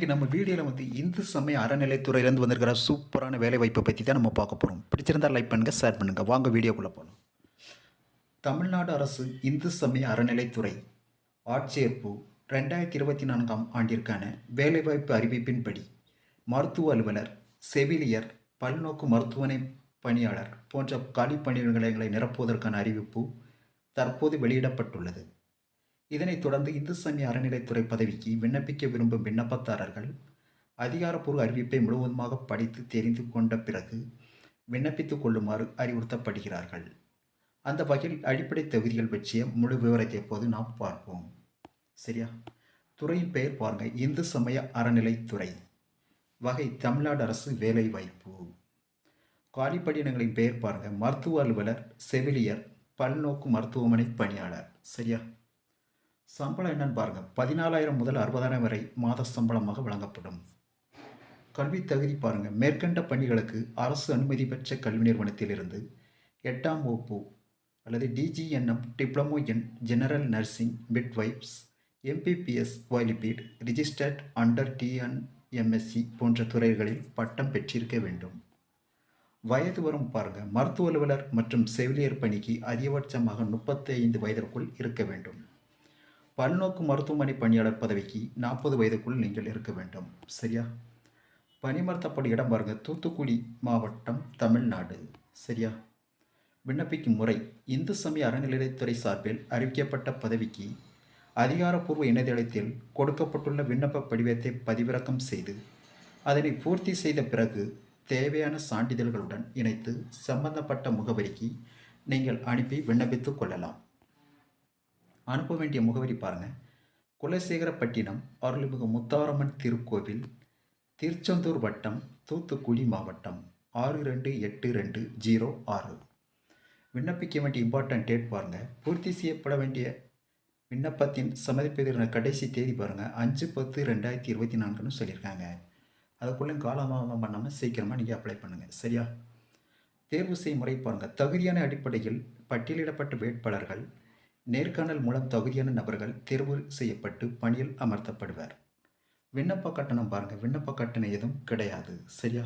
இன்றைக்கி நம்ம வீடியோவில் வந்து இந்து சமய அறநிலைத்துறையிலேருந்து வந்திருக்கிற சூப்பரான வேலை வாய்ப்பை பற்றி தான் நம்ம பார்க்க போகிறோம் பிடிச்சிருந்தால் லைக் பண்ணுங்கள் ஷேர் பண்ணுங்கள் வாங்க வீடியோக்குள்ளே போகலாம் தமிழ்நாடு அரசு இந்து சமய அறநிலைத்துறை ஆட்சேர்ப்பு ரெண்டாயிரத்தி இருபத்தி நான்காம் ஆண்டிற்கான வேலைவாய்ப்பு அறிவிப்பின்படி மருத்துவ அலுவலர் செவிலியர் பல்நோக்கு மருத்துவமனை பணியாளர் போன்ற காலி பணியிடங்களை நிரப்புவதற்கான அறிவிப்பு தற்போது வெளியிடப்பட்டுள்ளது. இதனைத் தொடர்ந்து இந்து சமய அறநிலைத்துறை பதவிக்கு விண்ணப்பிக்க விரும்பும் விண்ணப்பதாரர்கள் அதிகாரப்பூர்வ அறிவிப்பை முழுவதுமாக படித்து தெரிந்து கொண்ட பிறகு விண்ணப்பித்துக் கொள்ளுமாறு அறிவுறுத்தப்படுகிறார்கள். அந்த வகையில் அடிப்படை தகுதிகள் பற்றிய முழு விவரத்தை இப்போது நாம் பார்ப்போம். சரியா? துறையின் பெயர் பாருங்க. இந்து சமய அறநிலைத்துறை வகை தமிழ்நாடு அரசு வேலைவாய்ப்பு. காலிப்படினங்களின் பெயர் பாருங்க. மருத்துவ அலுவலர் செவிலியர் பல்நோக்கு மருத்துவமனை பணியாளர். சரியா? சம்பளம் என்னன்னு பாருங்க. பதினாலாயிரம் முதல் அறுபதாயிரம் வரை மாத சம்பளமாக வழங்கப்படும். கல்வி தகுதி பாருங்க. மேற்கண்ட பணிகளுக்கு அரசு அனுமதி பெற்ற கல்வி நிறுவனத்திலிருந்து எட்டாம் வகுப்பு அல்லது DGNM diploma in general nursing midwives MBBS qualified registered under TNMSC போன்ற துறைகளில் பட்டம் பெற்றிருக்க வேண்டும். வயது வரும் பாருங்க. மருத்துவ அலுவலர் மற்றும் செவிலியர் பணிக்கு அதிகபட்சமாக முப்பத்தி ஐந்து வயதிற்குள் இருக்க வேண்டும். பல்நோக்கு மருத்துவமனை பணியாளர் பதவிக்கு நாற்பது வயதுக்குள் நீங்கள் இருக்க வேண்டும். சரியா? பணிமர்த்தப்படும் இடம் பாருங்க. தூத்துக்குடி மாவட்டம் தமிழ்நாடு. சரியா? விண்ணப்பிக்கும் முறை இந்து சமய அறநிலையத்துறை சார்பில் அறிவிக்கப்பட்ட பதவிக்கு அதிகாரப்பூர்வ இணையதளத்தில் கொடுக்கப்பட்டுள்ள விண்ணப்ப படிவத்தை பதிவிறக்கம் செய்து அதனை பூர்த்தி செய்த பிறகு தேவையான சான்றிதழ்களுடன் இணைத்து சம்பந்தப்பட்ட முகவரிக்கு நீங்கள் அனுப்பி விண்ணப்பித்துக் கொள்ளலாம். அனுப்ப வேண்டிய முகவரி பாருங்கள் குலசேகரப்பட்டினம் அருள்மிகு முத்தாரம்மன் திருக்கோவில் திருச்செந்தூர் வட்டம் தூத்துக்குடி மாவட்டம் ஆறு ரெண்டு எட்டு ரெண்டு ஜீரோ ஆறு. விண்ணப்பிக்க வேண்டிய இம்பார்ட்டன்ட் டேட் பாருங்கள் பூர்த்தி செய்யப்பட வேண்டிய விண்ணப்பத்தின் சமர்ப்பிக்கிற கடைசி தேதி பாருங்கள் அஞ்சு பத்து ரெண்டாயிரத்தி இருபத்தி நான்குன்னு சொல்லியிருக்காங்க. அதுக்குள்ளே காலதாமதம் பண்ணாமல் சீக்கிரமாக நீங்கள் அப்ளை பண்ணுங்கள் சரியா? தேர்வு செய்யும் முறை பாருங்கள் தகுதியான அடிப்படையில் பட்டியலிடப்பட்ட வேட்பாளர்கள் நேர்காணல் மூலம் தகுதியான நபர்கள் தேர்வு செய்யப்பட்டு பணியில் அமர்த்தப்படுவர். விண்ணப்ப கட்டணம் பாருங்கள் விண்ணப்ப கட்டணம் எதுவும் கிடையாது. சரியா?